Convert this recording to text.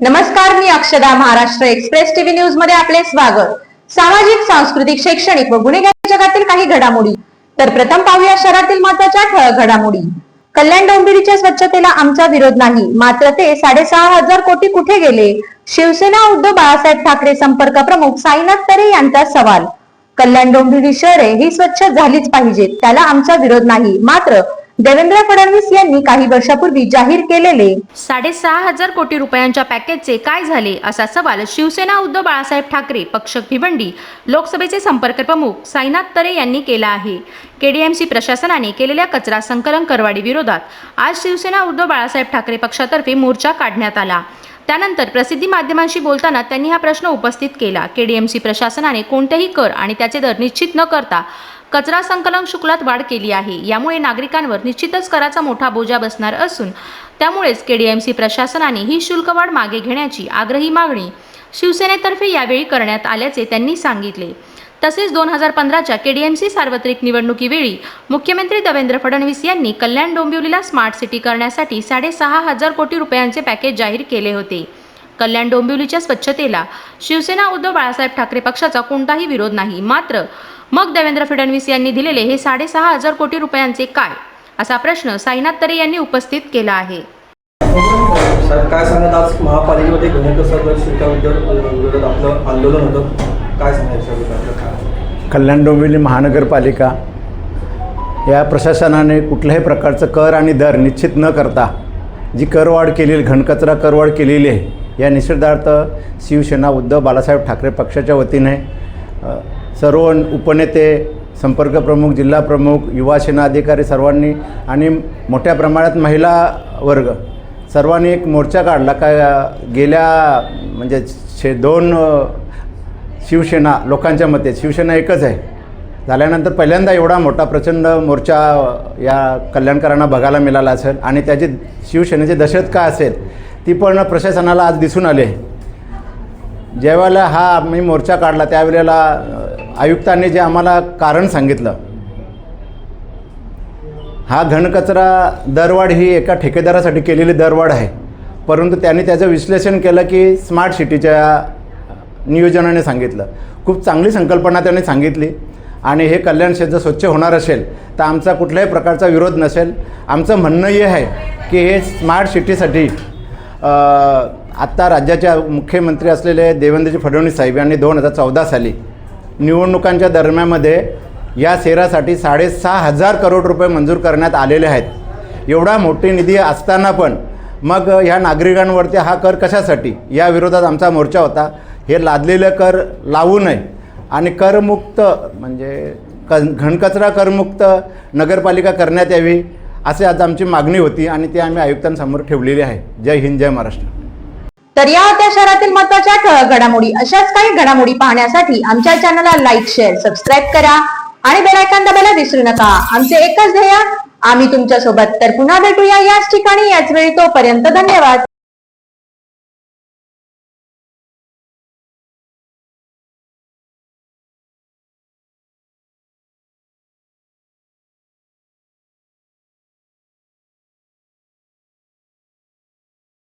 नमस्कार मी अक्षदा Maharashtra express TV न्यूजमध्ये आपले स्वागत. सामाजिक सांस्कृतिक शैक्षणिक व गुन्हेगारी जगातील काही घडामोडी. तर प्रथम पाहूया शहरातील महत्त्वाच्या ठळक घडामोडी. कल्याण डोंबिवलीच्या स्वच्छतेला आमचा विरोध नाही मात्र ते साडेसहा हजार कोटी कुठे गेले? शिवसेना उद्धव बाळासाहेब ठाकरे संपर्क प्रमुख साईनाथ तरे यांचा सवाल. कल्याण डोंबिवली शहरे ही स्वच्छ झालीच पाहिजेत त्याला आमचा विरोध नाही मात्र देवेंद्र फडणवीस यांनी काही वर्षापूर्वी जाहीर केलेले साडेसहा हजार कोटी रुपयांच्या पॅकेजचे काय झाले असा सवाल शिवसेना उद्धव बाळासाहेब ठाकरे पक्ष भिवंडी लोकसभेचे संपर्क प्रमुख साईनाथ तरे यांनी केला आहे. केडीएमसी प्रशासनाने केलेल्या कचरा संकलन करवाडी विरोधात आज शिवसेना उद्धव बाळासाहेब ठाकरे पक्षातर्फे मोर्चा काढण्यात आला. त्यानंतर प्रसिद्धी माध्यमांशी बोलताना त्यांनी हा प्रश्न उपस्थित केला. केडीएमसी प्रशासनाने कोणतेही कर आणि त्याचे दर निश्चित न करता कचरा संकलन शुल्कात वाढ केली आहे. यामुळे नागरिकांवर निश्चितच कराचा मोठा बोजा बसणार असून त्यामुळेच केडीएमसी प्रशासनाने ही शुल्कवाढ मागे घेण्याची आग्रही मागणी शिवसेनेतर्फे यावेळी करण्यात आल्याचे त्यांनी सांगितले. तसेच दोन हजार पंधराच्या केडीएमसी सार्वत्रिक निवडणुकीवेळी मुख्यमंत्री देवेंद्र फडणवीस यांनी कल्याण डोंबिवलीला स्मार्ट सिटी करण्यासाठी साडेसहा हजार कोटी रुपयांचे पॅकेज जाहीर केले होते. कल्याण डोंबिवलीच्या स्वच्छतेला शिवसेना उद्धव बाळासाहेब ठाकरे पक्षाचा कोणताही विरोध नाही. मात्र मग देवेंद्र फडणवीस यांनी दिलेले हे साडेसहा हजार कोटी रुपयांचे काय? असा प्रश्न साईनाथ तरे यांनी उपस्थित केला आहे. काय सांगत आज महापालिकेमध्ये घनकचरा विरोधात आपलं आंदोलन होतं. काय सांगायचं कल्याण डोंबिवली महानगरपालिका या प्रशासनाने कुठल्याही प्रकारचं कर आणि दर निश्चित न करता जी करवाढ केलेली घनकचरा करवाढ केलेली आहे या निषेधार्थ शिवसेना उद्धव बाळासाहेब ठाकरे पक्षाच्या वतीने सर्व उपनेते संपर्क प्रमुख जिल्हा प्रमुख अधिकारी सर्वांनी आणि मोठ्या प्रमाणात महिला वर्ग सर्वांनी एक मोर्चा काढला. का गेल्या म्हणजे शे दोन शिवसेना लोकांच्या मते शिवसेना एकच आहे. झाल्यानंतर पहिल्यांदा एवढा मोठा प्रचंड मोर्चा या कल्याणकरांना बघायला मिळाला असेल आणि त्याची शिवसेनेची दहशत का असेल ती पण प्रशासनाला आज दिसून आली आहे. ज्यावेळेला हा आम्ही मोर्चा काढला त्यावेळेला आयुक्तांनी जे आम्हाला कारण सांगितलं हा घनकचरा दरवाढ ही एका ठेकेदारासाठी केलेली दरवाढ आहे. परंतु त्यांनी त्याचं विश्लेषण केलं की स्मार्ट सिटीच्या नियोजनाने सांगितलं. खूप चांगली संकल्पना त्यांनी सांगितली. आणि हे कल्याण क्षेत्र स्वच्छ होणार असेल तर आमचा कुठल्याही प्रकारचा विरोध नसेल. आमचं म्हणणं हे आहे की हे स्मार्ट सिटीसाठी आत्ता राज्याच्या मुख्यमंत्री असलेले देवेंद्रजी फडणवीस साहेब यांनी दोन हजार चौदा साली निवडणुकांच्या दरम्यानमध्ये या सेरासाठी साडेसहा हजार करोड रुपये मंजूर करण्यात आलेले आहेत. एवढा मोठी निधी असताना पण मग ह्या नागरिकांवरती हा कर कशासाठी? या विरोधात आमचा मोर्चा होता. हे लादलेलं कर लावू नये. आणि करमुक्त म्हणजे क घनकचरा करमुक्त नगरपालिका करण्यात यावी असे आज आमची मागणी होती आणि ती आम्ही आयुक्तांसमोर ठेवलेली आहे. जय हिंद जय महाराष्ट्र. तर या होत्या शहरातील महत्त्वाच्या ठळक घडामोडी अशाच काही घडामोडी पाहण्यासाठी आमच्या चॅनलला लाईक शेअर सबस्क्राईब करा आणि बेल दाबायला विसरू नका. आमचे एकच ध्येय आम्ही तुमच्यासोबत तर पुन्हा भेटूया याच ठिकाणी याच वेळी तोपर्यंत धन्यवाद.